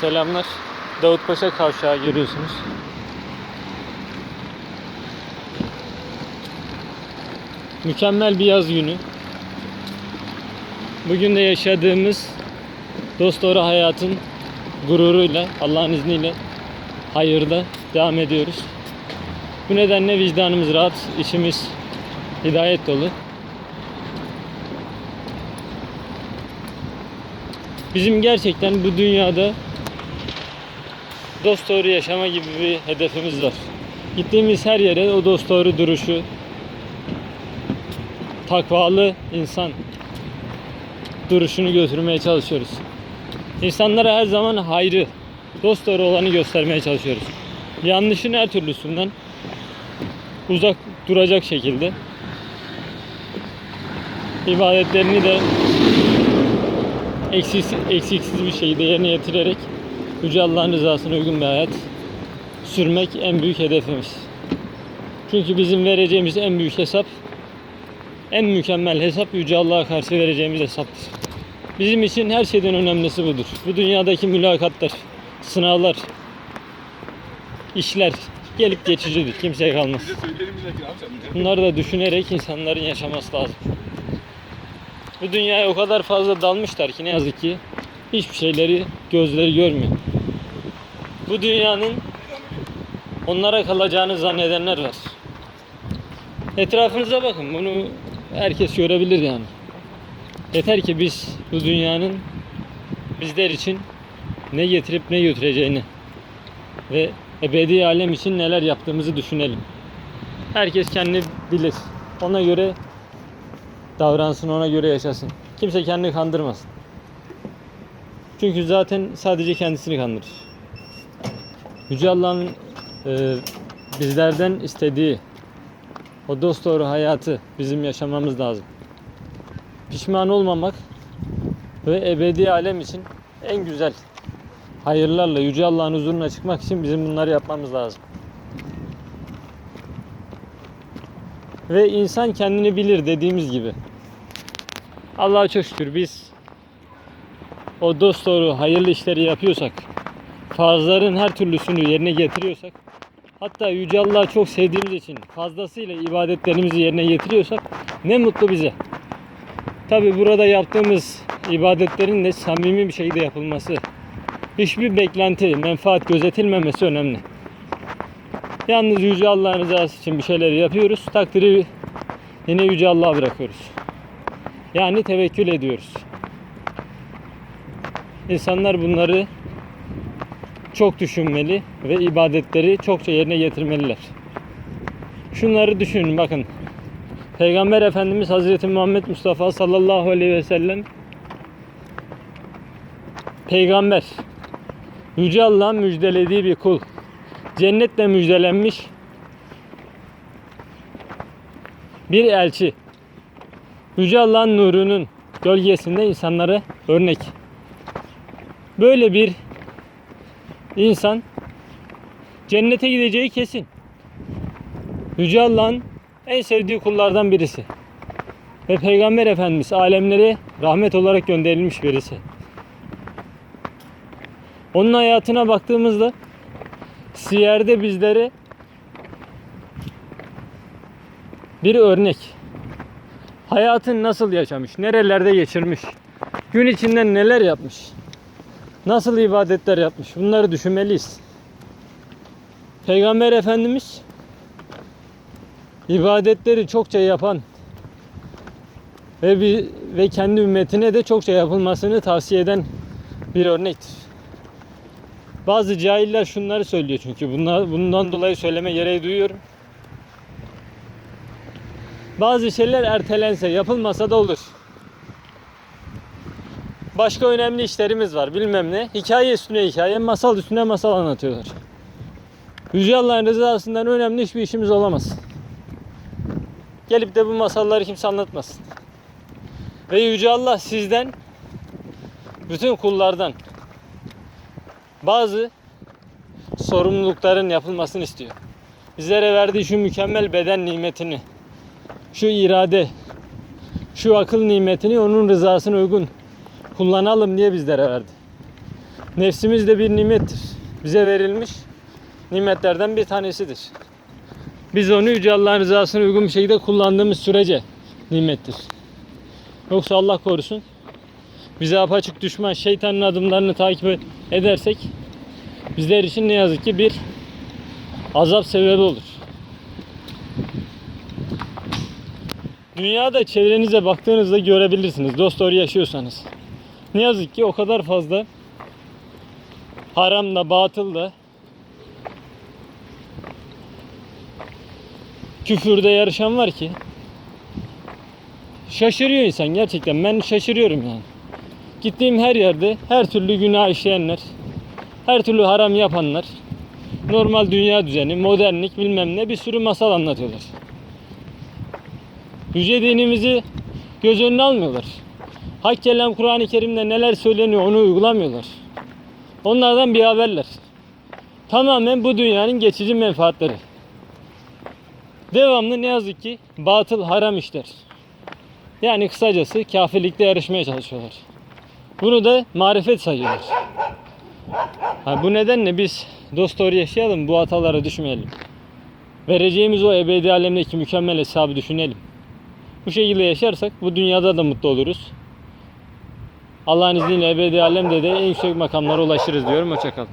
Selamlar. Davutpaşa kavşağı görüyorsunuz. Mükemmel bir yaz günü. Bugün de yaşadığımız dost doğru hayatın gururuyla, Allah'ın izniyle hayırda devam ediyoruz. Bu nedenle vicdanımız rahat, içimiz hidayet dolu. Bizim gerçekten bu dünyada dost doğru yaşama gibi bir hedefimiz var. Gittiğimiz her yere o dost doğru duruşu, takvalı insan duruşunu götürmeye çalışıyoruz. İnsanlara her zaman hayrı, dost doğru olanı göstermeye çalışıyoruz. Yanlışın her türlüsünden uzak duracak şekilde ibadetlerini de eksiksiz, eksiksiz bir şekilde yerine getirerek Yüce Allah'ın rızasına uygun bir hayat sürmek en büyük hedefimiz. Çünkü bizim vereceğimiz en büyük hesap, en mükemmel hesap Yüce Allah'a karşı vereceğimiz hesaptır. Bizim için her şeyden önemlisi budur. Bu dünyadaki mülakatlar, sınavlar, işler gelip geçicidir. Kimseye kalmaz. Bunları da düşünerek insanların yaşaması lazım. Bu dünyaya o kadar fazla dalmışlar ki ne yazık ki hiçbir şeyleri gözleri görmüyor. Bu dünyanın onlara kalacağını zannedenler var. Etrafınıza bakın bunu herkes görebilir yani. Yeter ki biz bu dünyanın bizler için ne getirip ne götüreceğini ve ebedi alem için neler yaptığımızı düşünelim. Herkes kendi bilir. Ona göre davransın, ona göre yaşasın. Kimse kendini kandırmasın. Çünkü zaten sadece kendisini kandırır. Yüce Allah'ın e, bizlerden istediği o dost doğru hayatı bizim yaşamamız lazım. Pişman olmamak ve ebedi alem için en güzel hayırlarla Yüce Allah'ın huzuruna çıkmak için bizim bunları yapmamız lazım. Ve insan kendini bilir dediğimiz gibi. Allah'a çok şükür biz o dost doğru hayırlı işleri yapıyorsak, farzların her türlüsünü yerine getiriyorsak, hatta Yüce Allah'ı çok sevdiğimiz için fazlasıyla ibadetlerimizi yerine getiriyorsak ne mutlu bize. Tabi burada yaptığımız ibadetlerin de samimi bir şekilde yapılması, hiçbir beklenti, menfaat gözetilmemesi önemli. Yalnız Yüce Allah'ın rızası için bir şeyler yapıyoruz. Takdiri yine Yüce Allah'a bırakıyoruz. Yani tevekkül ediyoruz. İnsanlar bunları çok düşünmeli ve ibadetleri çokça yerine getirmeliler. Şunları düşünün bakın. Peygamber Efendimiz Hazreti Muhammed Mustafa sallallahu aleyhi ve sellem peygamber Yüce Allah'ın müjdelediği bir kul cennetle müjdelenmiş bir elçi. Yüce Allah'ın nurunun gölgesinde insanlara örnek. Böyle bir insan cennete gideceği kesin. Yüce Allah'ın en sevdiği kullardan birisi. Ve Peygamber Efendimiz alemlere rahmet olarak gönderilmiş birisi. Onun hayatına baktığımızda Siyer'de bizlere bir örnek. Hayatını nasıl yaşamış, nerelerde geçirmiş, gün içinde neler yapmış, nasıl ibadetler yapmış bunları düşünmeliyiz. Peygamber Efendimiz ibadetleri çokça yapan ve bir, ve kendi ümmetine de çokça yapılmasını tavsiye eden bir örnektir. Bazı cahiller şunları söylüyor çünkü bunlar, bundan dolayı söyleme gereği duyuyorum. Bazı şeyler ertelense, yapılmasa da olur. Başka önemli işlerimiz var bilmem ne. Hikaye üstüne hikaye, masal üstüne masal anlatıyorlar. Yüce rızasından önemli hiçbir işimiz olamaz. Gelip de bu masalları kimse anlatmasın. Ve Yüce Allah sizden, bütün kullardan bazı sorumlulukların yapılmasını istiyor. Bizlere verdiği şu mükemmel beden nimetini, şu irade, şu akıl nimetini onun rızasına uygun kullanalım diye bizlere verdi. Nefsimiz de bir nimettir. Bize verilmiş nimetlerden bir tanesidir. Biz onu Yüce Allah'ın rızasına uygun bir şekilde kullandığımız sürece nimettir. Yoksa Allah korusun bize apaçık düşman şeytanın adımlarını takip edersek bizler için ne yazık ki bir azap sebebi olur. Dünyada çevrenize baktığınızda görebilirsiniz dost doğru yaşıyorsanız. Ne yazık ki o kadar fazla haramla, batılla küfürde yarışan var ki şaşırıyor insan gerçekten. Ben şaşırıyorum yani. Gittiğim her yerde her türlü günah işleyenler, her türlü haram yapanlar, normal dünya düzeni, modernlik bilmem ne bir sürü masal anlatıyorlar. Yüce dinimizi göz önüne almıyorlar. Hak kelam Kur'an-ı Kerim'de neler söyleniyor onu uygulamıyorlar. Onlardan bir haberler. Tamamen bu dünyanın geçici menfaatleri. Devamlı ne yazık ki batıl haram işler. Yani kısacası kafirlikte yarışmaya çalışıyorlar. Bunu da marifet sayıyorlar. Ha, bu nedenle biz dost doğru yaşayalım, bu hatalara düşmeyelim. Vereceğimiz o ebedi alemdeki mükemmel hesabı düşünelim. Bu şekilde yaşarsak bu dünyada da mutlu oluruz. Allah'ın izniyle ebedi alemde de en yüksek makamlara ulaşırız diyorum. Hoşçakalın.